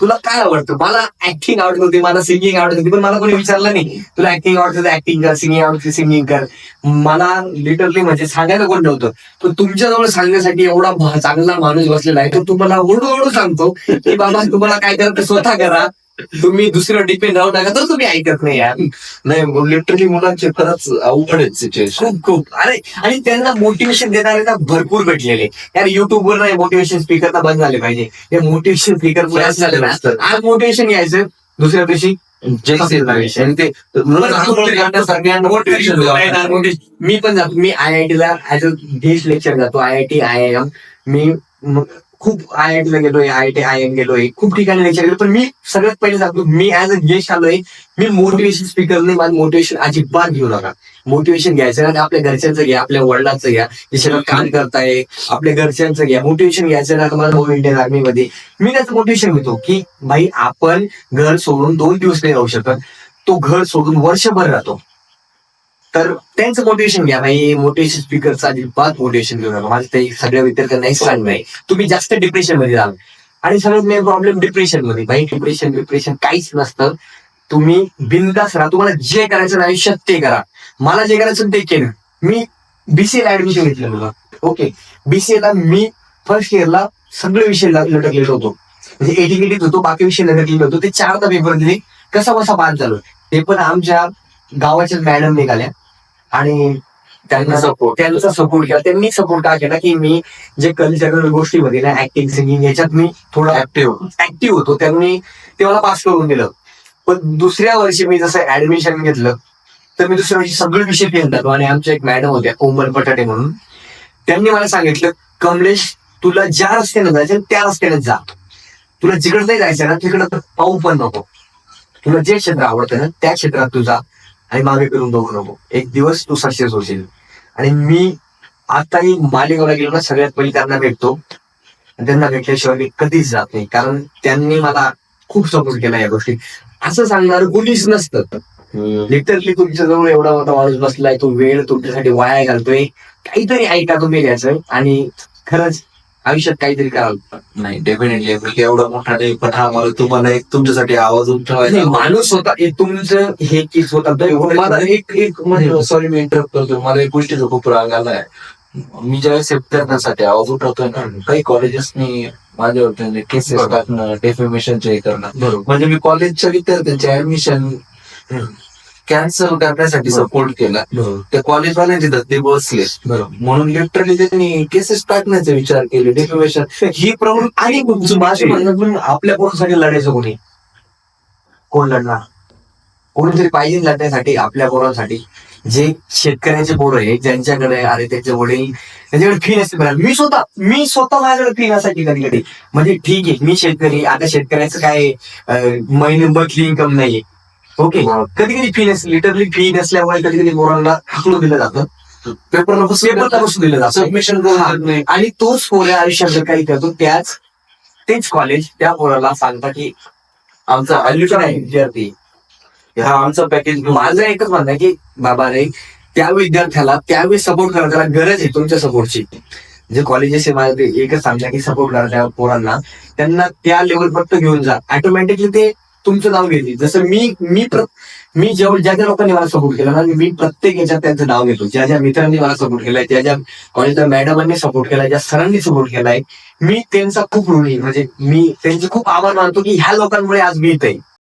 तुला काय आवडतं? मला ऍक्टिंग आवडत होती मला सिंगिंग आवडत होती पण मला कोणी विचारलं नाही. तुला ऍक्टिंग आवडत होतं ऍक्टिंग कर सिंगिंग आवडते सिंगिंग कर. मला लिटरली म्हणजे सांगायला कोण नव्हतं. पण तुमच्याजवळ सांगण्यासाठी एवढा चांगला माणूस बसलेला आहे तो तुम्हाला हळूहळू सांगतो की बाबा तुम्हाला काय करायचं स्वतः करा. तुम्ही दुसरं डिपेंड राहू नका. तर तुम्ही ऐकत नाही यार. नाही लिटरली मुलांचे खरंच अवघड आहेत सिच्युएशन खूप खूप. अरे आणि त्यांना मोटिवेशन देणारे ना भरपूर भेटलेले. यार युट्यूबवर नाही मोटिवेशन स्पीकर ना बंद झाले पाहिजे. हे मोटिवेशन स्पीकर झाले ना. आज मोटिवेशन घ्यायचं दुसऱ्या दिवशी जय. आणि ते सगळ्यांना मोटिवेशन. मी पण जातो. मी आय आय ला ऍज अ गेस्ट लेक्चर जातो. I I T I I M. म- खूप आय आय टीला गेलोय आय टी आय एम गेलोय खूप ठिकाणी लेक्चर गेलो पण मी सगळ्यात पहिले सांगतो मी ऍज अ गेस्ट आलोय मी मोटिवेशन स्पीकरने माझं मोटिवेशन अजिबात घेऊ नका. मोटिवेशन घ्यायचं ना आपल्या घरच्यांचं घ्या आपल्या वडिलांचं घ्या जे काम करताय आपल्या घरच्यांचं घ्या. मोटिवेशन घ्यायचं ना तुम्हाला भाऊ इंडियन आर्मीमध्ये मी त्याचं मोटिवेशन घेतो की भाई आपण घर सोडून दोन दिवस नाही राहू शकत. तो घर सोडून वर्षभर राहतो. तर त्यांचं मोटिवेशन घ्या. नाही मोटिवेशन स्पीकरचं अजिबात मोटिवेशन घेऊ नका. माझं ते सगळ्या विद्यार्थ्यांना एक सांगणं आहे तुम्ही जास्त डिप्रेशनमध्ये जाल आणि सगळ्यात मेन प्रॉब्लेम डिप्रेशनमध्ये. भाई डिप्रेशन डिप्रेशन काहीच नसतं. तुम्ही बिंदास राहा. तुम्हाला जे करायचं आयुष्यात ते करा. मला जे करायचं ते केलं. मी बीसीए ला ऍडमिशन घेतलं मला. ओके बीसीए ला मी फर्स्ट इयरला सगळे विषय लटकलेलो होतो. म्हणजे एटीकेटीत होतो बाकी विषय लटकलेलो होतो. ते चारदा पेपर दिले. कसा बसा पास झालो ते पण आमच्या गावाच्या मॅडम निघाल्या. आणि त्यांना सपोर्ट त्यांचा सपोर्ट केला. त्यांनी सपोर्ट का केला की मी जे कल्चरल गोष्टीमध्ये ना ऍक्टिंग सिंगिंग याच्यात मी थोडा ऍक्टिव्ह ऍक्टिव्ह होतो. त्यांनी ते मला पास करून दिलं. पण दुसऱ्या वर्षी मी जसं ऍडमिशन घेतलं तर मी दुसऱ्या वर्षी सगळे विषय फेल झालो. आणि आमच्या एक मॅडम होत्या कोमल पटाटे म्हणून. त्यांनी मला सांगितलं कमलेश तुला ज्या रस्त्याने जायचं त्या रस्त्याने जा. तुला जिकडे नाही जायचं ना तिकडं तर पाहू पण नको. तुला जे क्षेत्र आवडतं ना त्या क्षेत्रात तू जा. आणि मागे फिरून बघू नको. एक दिवस तू सक्सेस होशील. आणि मी आताही मालेगावला गेलो ना सगळ्यात पहिले त्यांना भेटतो. आणि त्यांना भेटल्याशिवाय मी कधीच जात नाही. कारण त्यांनी मला खूप सपोर्ट केला या गोष्टी. असं सांगणार कोणीच नसतं. लिटरली तुमच्या जवळ एवढा मोठा माणूस बसलाय तो वेळ तुमच्यासाठी वाया घालतोय. काहीतरी ऐका तुम्ही त्याचं आणि खरंच आयुष्यात काहीतरी कराल नाही डेफिनेटली एवढा मोठा नाही पण हा मला तुम्हाला एक तुमच्यासाठी आवाज नाही, उठवायचा माणूस होता हे तुमचं हे की स्वतः मला एक एक म्हणजे सॉरी मी इंटरप्ट करतोय. मला एक गोष्टीचा खूप राग आलाय. मी ज्यावेळेस विद्यार्थ्यांसाठी आवाज उठवतोय ना काही कॉलेजेसनी माझ्यावर केसेस. टाकणं डेफिमेशनचे हे करणं. म्हणजे मी कॉलेजच्या विद्यार्थ्यांचे ऍडमिशन कॅन्सल करण्यासाठी सपोर्ट केला. त्या कॉलेजवाल्यांचे धंदे बसले. म्हणून लिटरली त्यांनी केसेस टाकण्याचा विचार केले डेफिमेशन ही प्रवृत्ती आणि माझ्या म्हणणं पण आपल्या पोरासाठी लढायचं कोणी? कोण लढणार? कोणीतरी पाहिजे लढण्यासाठी आपल्या पोरांसाठी. जे शेतकऱ्याचे पोरं आहे ज्यांच्याकडे अरे त्याचे वडील त्यांच्याकडे फी नसते बरं. मी स्वतः मी स्वतः माझ्याकडे फी नसायची कधी कधी म्हणजे ठीक आहे मी शेतकरी आता शेतकऱ्याचं काय महिने मंथली इन्कम नाहीये. ओके कधी कधी फी नसते लिटरली फी नसल्यामुळे कधी कधी पोरांना हाकलून दिलं जातं. पेपरला पेपरला बसून दिलं जातं. सबमिशन. आणि तोच पोर आयुष्यात काही करतो त्याच तेच कॉलेज त्या पोराला सांगता की आमचा आयुष्य नाही विद्यार्थी. हा आमचं पॅकेज माझं एकच म्हणणं आहे की बाबा रे त्या विद्यार्थ्याला त्यावेळी सपोर्ट करा त्याला गरज आहे तुमच्या सपोर्टची जे कॉलेजेस आहे माझं एकच सांगता की सपोर्ट करा त्या पोरांना त्यांना त्या लेवल पर्यंत घेऊन जा. ऑटोमॅटिकली ते तुमचं नाव घेतली जसं मी मी मी जेव्हा ज्या ज्या लोकांनी मला सपोर्ट केला ना मी प्रत्येक याच्यात त्यांचं नाव घेतो. ज्या ज्या मित्रांनी मला सपोर्ट केलाय ज्या ज्या कॉलेजच्या मॅडमांनी सपोर्ट केलाय ज्या सरांनी सपोर्ट केलाय मी त्यांचा खूप ऋणी म्हणजे मी त्यांचे खूप आभार मानतो की ह्या लोकांमुळे आज मी इथे आहे.